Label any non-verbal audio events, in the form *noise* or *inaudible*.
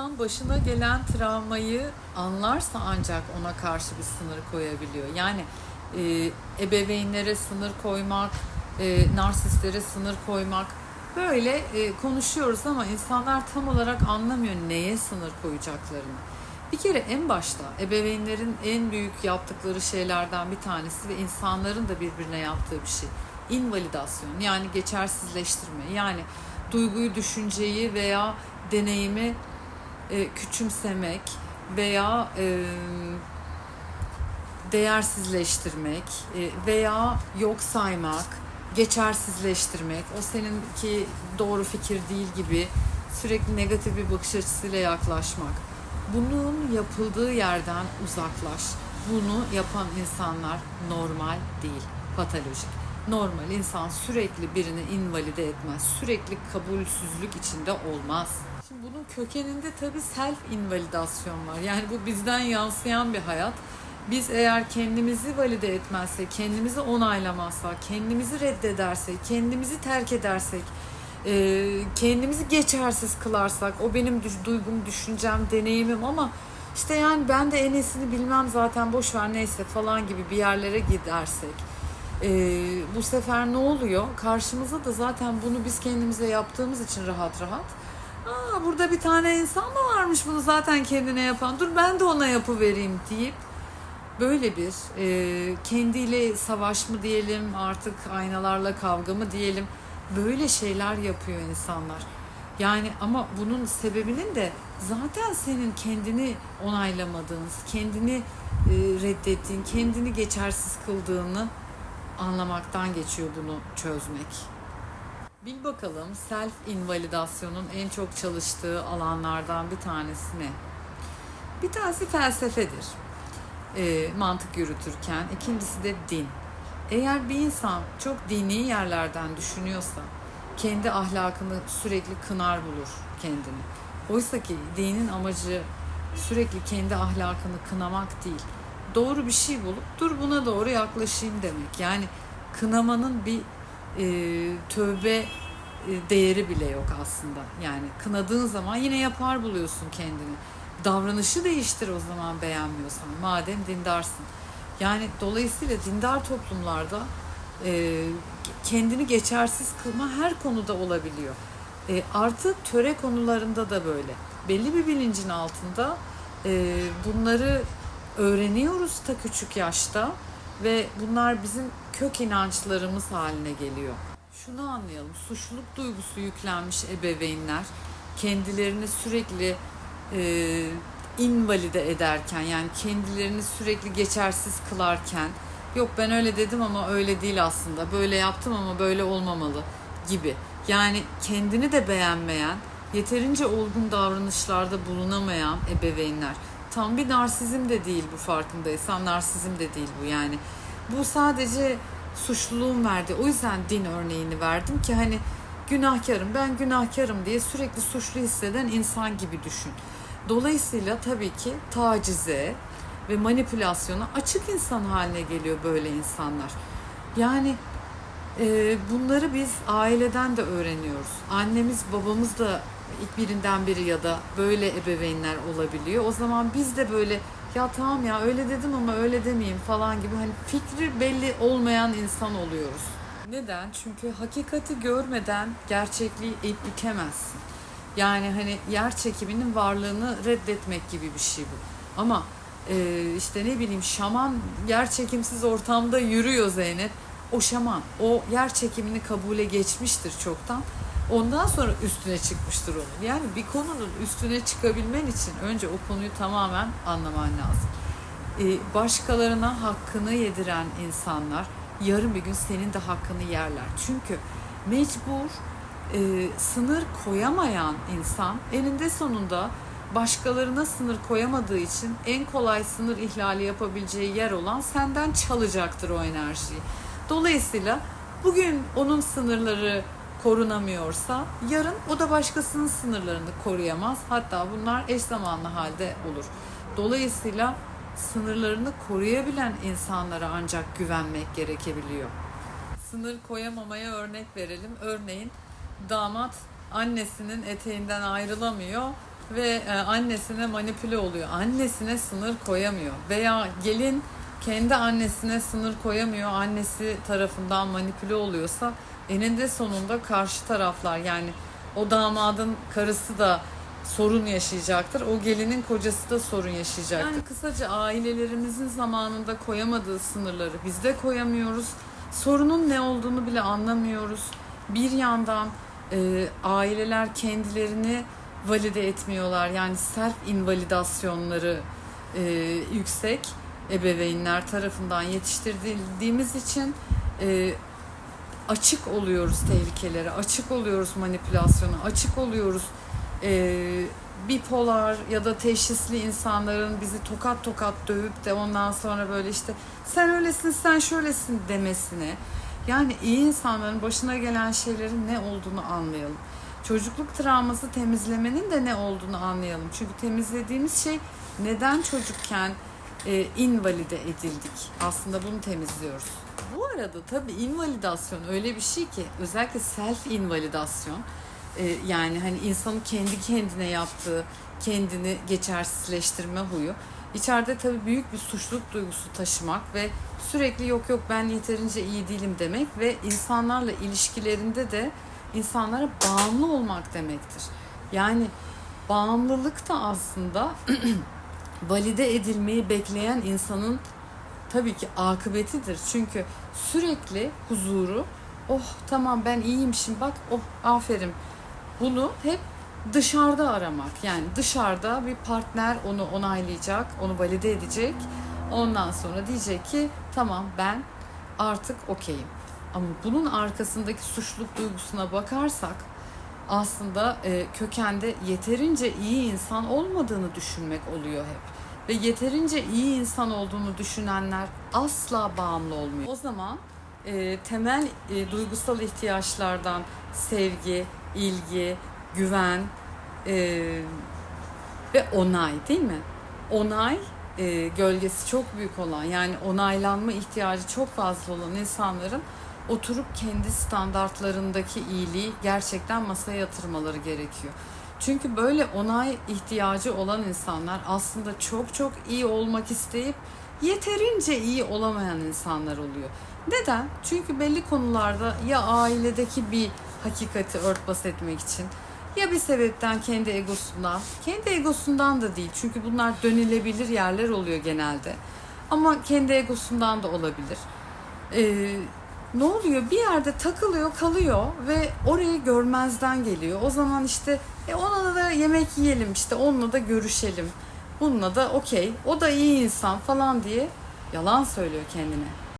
İnsan başına gelen travmayı anlarsa ancak ona karşı bir sınır koyabiliyor. Yani e, ebeveynlere sınır koymak, e, narsistlere sınır koymak böyle e, konuşuyoruz ama insanlar tam olarak anlamıyor neye sınır koyacaklarını. Bir kere en başta ebeveynlerin en büyük yaptıkları şeylerden bir tanesi ve insanların da birbirine yaptığı bir şey. invalidasyon yani geçersizleştirme. Yani duyguyu, düşünceyi veya deneyimi e, küçümsemek veya e, değersizleştirmek e, veya yok saymak, geçersizleştirmek, o seninki doğru fikir değil gibi sürekli negatif bir bakış açısıyla yaklaşmak. Bunun yapıldığı yerden uzaklaş. Bunu yapan insanlar normal değil, patolojik. Normal insan sürekli birini invalide etmez. Sürekli kabulsüzlük içinde olmaz. Bunun kökeninde tabii self invalidasyon var. Yani bu bizden yansıyan bir hayat. Biz eğer kendimizi valide etmezsek, kendimizi onaylamazsak, kendimizi reddedersek, kendimizi terk edersek, e, kendimizi geçersiz kılarsak, o benim duygum, düşüncem, deneyimim ama işte yani ben de en bilmem zaten boş ver neyse falan gibi bir yerlere gidersek, e, bu sefer ne oluyor? Karşımıza da zaten bunu biz kendimize yaptığımız için rahat rahat Aa, burada bir tane insan mı varmış bunu zaten kendine yapan dur ben de ona yapı vereyim deyip böyle bir e, kendiyle savaş mı diyelim artık aynalarla kavga mı diyelim böyle şeyler yapıyor insanlar. Yani ama bunun sebebinin de zaten senin kendini onaylamadığın, kendini e, reddettiğin, kendini geçersiz kıldığını anlamaktan geçiyor bunu çözmek. Bil bakalım self invalidasyonun en çok çalıştığı alanlardan bir tanesi ne? Bir tanesi felsefedir. E, mantık yürütürken. ikincisi de din. Eğer bir insan çok dini yerlerden düşünüyorsa kendi ahlakını sürekli kınar bulur kendini. Oysa ki dinin amacı sürekli kendi ahlakını kınamak değil. Doğru bir şey bulup dur buna doğru yaklaşayım demek. Yani kınamanın bir e, tövbe değeri bile yok aslında. Yani kınadığın zaman yine yapar buluyorsun kendini. Davranışı değiştir o zaman beğenmiyorsan. Madem dindarsın. Yani dolayısıyla dindar toplumlarda e, kendini geçersiz kılma her konuda olabiliyor. E, artı töre konularında da böyle. Belli bir bilincin altında e, bunları öğreniyoruz ta küçük yaşta ve bunlar bizim kök inançlarımız haline geliyor. Şunu anlayalım, suçluluk duygusu yüklenmiş ebeveynler kendilerini sürekli e, invalide ederken yani kendilerini sürekli geçersiz kılarken yok ben öyle dedim ama öyle değil aslında böyle yaptım ama böyle olmamalı gibi. Yani kendini de beğenmeyen, yeterince olgun davranışlarda bulunamayan ebeveynler. Tam bir narsizm de değil bu farkındaysan narsizm de değil bu yani. Bu sadece suçluluğun verdi. O yüzden din örneğini verdim ki hani günahkarım ben günahkarım diye sürekli suçlu hisseden insan gibi düşün. Dolayısıyla tabii ki tacize ve manipülasyona açık insan haline geliyor böyle insanlar. Yani e, bunları biz aileden de öğreniyoruz. Annemiz babamız da birinden biri ya da böyle ebeveynler olabiliyor. O zaman biz de böyle ya tamam ya öyle dedim ama öyle demeyeyim falan gibi hani fikri belli olmayan insan oluyoruz. Neden? Çünkü hakikati görmeden gerçekliği bükemezsin. Yani hani yer çekiminin varlığını reddetmek gibi bir şey bu. Ama e, işte ne bileyim şaman yer çekimsiz ortamda yürüyor Zeynep. O şaman o yer çekimini kabule geçmiştir çoktan. Ondan sonra üstüne çıkmıştır onun. Yani bir konunun üstüne çıkabilmen için önce o konuyu tamamen anlaman lazım. Ee, başkalarına hakkını yediren insanlar yarın bir gün senin de hakkını yerler. Çünkü mecbur e, sınır koyamayan insan eninde sonunda başkalarına sınır koyamadığı için en kolay sınır ihlali yapabileceği yer olan senden çalacaktır o enerjiyi. Dolayısıyla bugün onun sınırları korunamıyorsa yarın o da başkasının sınırlarını koruyamaz. Hatta bunlar eş zamanlı halde olur. Dolayısıyla sınırlarını koruyabilen insanlara ancak güvenmek gerekebiliyor. Sınır koyamamaya örnek verelim. Örneğin damat annesinin eteğinden ayrılamıyor. ve e, annesine manipüle oluyor. Annesine sınır koyamıyor veya gelin kendi annesine sınır koyamıyor. Annesi tarafından manipüle oluyorsa eninde sonunda karşı taraflar yani o damadın karısı da sorun yaşayacaktır. O gelinin kocası da sorun yaşayacaktır. Yani kısaca ailelerimizin zamanında koyamadığı sınırları biz de koyamıyoruz. Sorunun ne olduğunu bile anlamıyoruz. Bir yandan e, aileler kendilerini valide etmiyorlar. Yani self invalidasyonları e, yüksek ebeveynler tarafından yetiştirildiğimiz için e, açık oluyoruz tehlikelere, açık oluyoruz manipülasyona, açık oluyoruz e, bipolar ya da teşhisli insanların bizi tokat tokat dövüp de ondan sonra böyle işte sen öylesin sen şöylesin demesine yani iyi insanların başına gelen şeylerin ne olduğunu anlayalım. Çocukluk travması temizlemenin de ne olduğunu anlayalım. Çünkü temizlediğimiz şey neden çocukken e, invalide edildik. Aslında bunu temizliyoruz. Bu arada tabii invalidasyon öyle bir şey ki özellikle self invalidasyon e, yani hani insanın kendi kendine yaptığı kendini geçersizleştirme huyu. İçeride tabii büyük bir suçluluk duygusu taşımak ve sürekli yok yok ben yeterince iyi değilim demek ve insanlarla ilişkilerinde de insanlara bağımlı olmak demektir. Yani bağımlılık da aslında *clears throat* valide edilmeyi bekleyen insanın tabii ki akıbetidir. Çünkü sürekli huzuru, oh tamam ben iyiymişim bak oh aferin. Bunu hep dışarıda aramak. Yani dışarıda bir partner onu onaylayacak, onu valide edecek. Ondan sonra diyecek ki tamam ben artık okeyim. Ama bunun arkasındaki suçluluk duygusuna bakarsak aslında kökende yeterince iyi insan olmadığını düşünmek oluyor hep. Ve yeterince iyi insan olduğunu düşünenler asla bağımlı olmuyor. O zaman e, temel e, duygusal ihtiyaçlardan sevgi, ilgi, güven e, ve onay değil mi? Onay e, gölgesi çok büyük olan yani onaylanma ihtiyacı çok fazla olan insanların oturup kendi standartlarındaki iyiliği gerçekten masaya yatırmaları gerekiyor. Çünkü böyle onay ihtiyacı olan insanlar aslında çok çok iyi olmak isteyip yeterince iyi olamayan insanlar oluyor. Neden? Çünkü belli konularda ya ailedeki bir hakikati örtbas etmek için ya bir sebepten kendi egosundan, kendi egosundan da değil çünkü bunlar dönülebilir yerler oluyor genelde. Ama kendi egosundan da olabilir. Ee, ne oluyor? Bir yerde takılıyor, kalıyor ve orayı görmezden geliyor. O zaman işte e onunla da yemek yiyelim işte, onunla da görüşelim. Bununla da okey, o da iyi insan falan diye yalan söylüyor kendine.